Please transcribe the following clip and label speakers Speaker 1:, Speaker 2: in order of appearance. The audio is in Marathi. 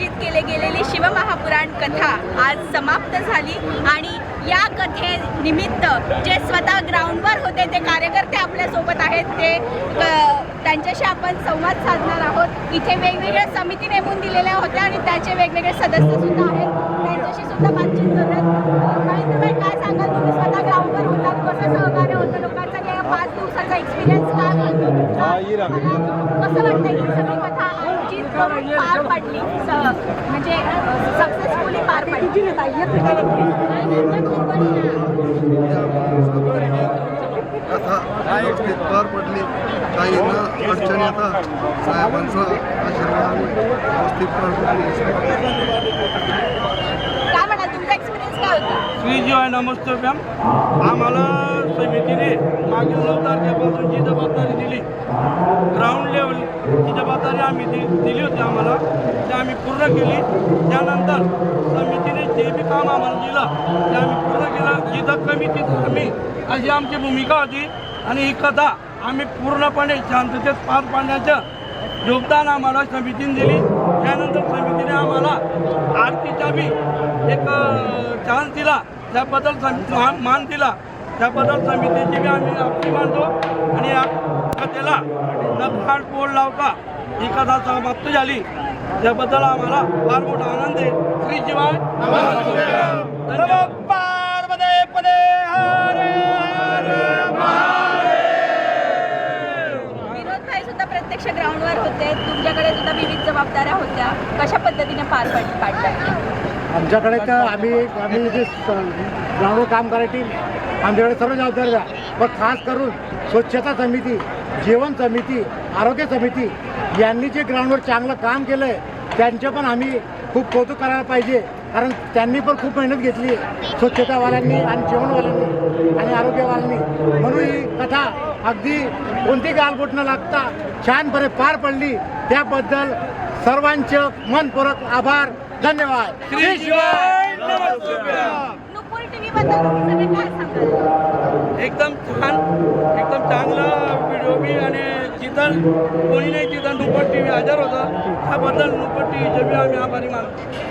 Speaker 1: आयोजित केले गेलेली शिवमहापुराण कथा आज समाप्त झाली आणि या कथेनिमित्त जे स्वतः ग्राउंडवर होते ते कार्यकर्ते आपल्यासोबत आहेत ते त्यांच्याशी आपण संवाद साधणार आहोत. इथे वेगवेगळ्या समिती नेमून दिलेल्या होत्या आणि त्याचे वेगवेगळे सदस्य सुद्धा आहेत. त्यांच्याशी सुद्धा बातचीत महेंद्रभाई काय सांगाल? तुम्ही स्वतः ग्राउंडवर होतात कसं सहकार्य होतं? लोकांचा या पाच दिवसाचा एक्सपिरियन्स काय? कसं वाटतं की सगळी पार पाडली म्हणजे सक्सेसफुली पार पडली.
Speaker 2: कथा व्यवस्थित पार पडली. काही न अडचणी आता साहेबांचा व्यवस्थित पार पडली.
Speaker 3: जीवाय नमस्ते मॅम. आम्हाला समितीने मागील नऊ तारखेपासून जी जबाबदारी दिली जबाबदारी आम्ही दि दिली होती आम्हाला. ते आम्ही पूर्ण केली. त्यानंतर समितीने जे बी काम आम्हाला दिलं ते आम्ही पूर्ण केलं. जिथं कमी तिथं कमी. अशी आमची भूमिका होती. आणि ही कथा आम्ही पूर्णपणे शांततेत पार पाडण्याचं योगदान आम्हाला समितीने दिली. त्यानंतर समितीने आम्हाला आरतीचा बी एक चान्स दिला. त्याबद्दल सम- मान मान दिला. त्याबद्दल समितीची बी आम्ही आपली मानतो. आणि या कथेला नखाट पोळ लावता. ही कथा समाप्त झाली त्याबद्दल आम्हाला फार मोठा आनंद आहे. श्री शिवाय
Speaker 1: विनोद भाई सुद्धा प्रत्यक्ष ग्राउंडवर होते. तुमच्याकडे सुद्धा विविध जबाबदाऱ्या होत्या कशा पद्धतीने पार पाडल्या?
Speaker 4: आमच्याकडे तर आम्ही आम्ही जे ग्राउंडवर काम करायची आमच्याकडे सर्व जबाबदारी द्या. पण खास करून स्वच्छता समिती जेवण समिती आरोग्य समिती यांनी जे ग्राउंडवर चांगलं काम केलं आहे त्यांचं पण आम्ही खूप कौतुक करायला पाहिजे. कारण त्यांनी पण खूप मेहनत घेतली आहे. स्वच्छतावाल्यांनी आणि जेवणवाल्यांनी आणि आरोग्यवाल्यांनी. म्हणून ही कथा अगदी कोणती गालबोट न लागता छानपणे पार पडली. त्याबद्दल सर्वांचं मनपूर्वक आभार धन्यवाद.
Speaker 3: श्री शिवाय नमस्ते
Speaker 1: नुपूर टीव्ही बद्दल तुम्ही सगळे काय सांगाल?
Speaker 3: एकदम छान एकदम चांगला व्हिडिओ बी आणि जिथं कोणी नाही तिथं नुपट टी व्ही हजर होतं. त्याबद्दल नुपट टी व्हीचे बी आम्ही आभारी मानतो.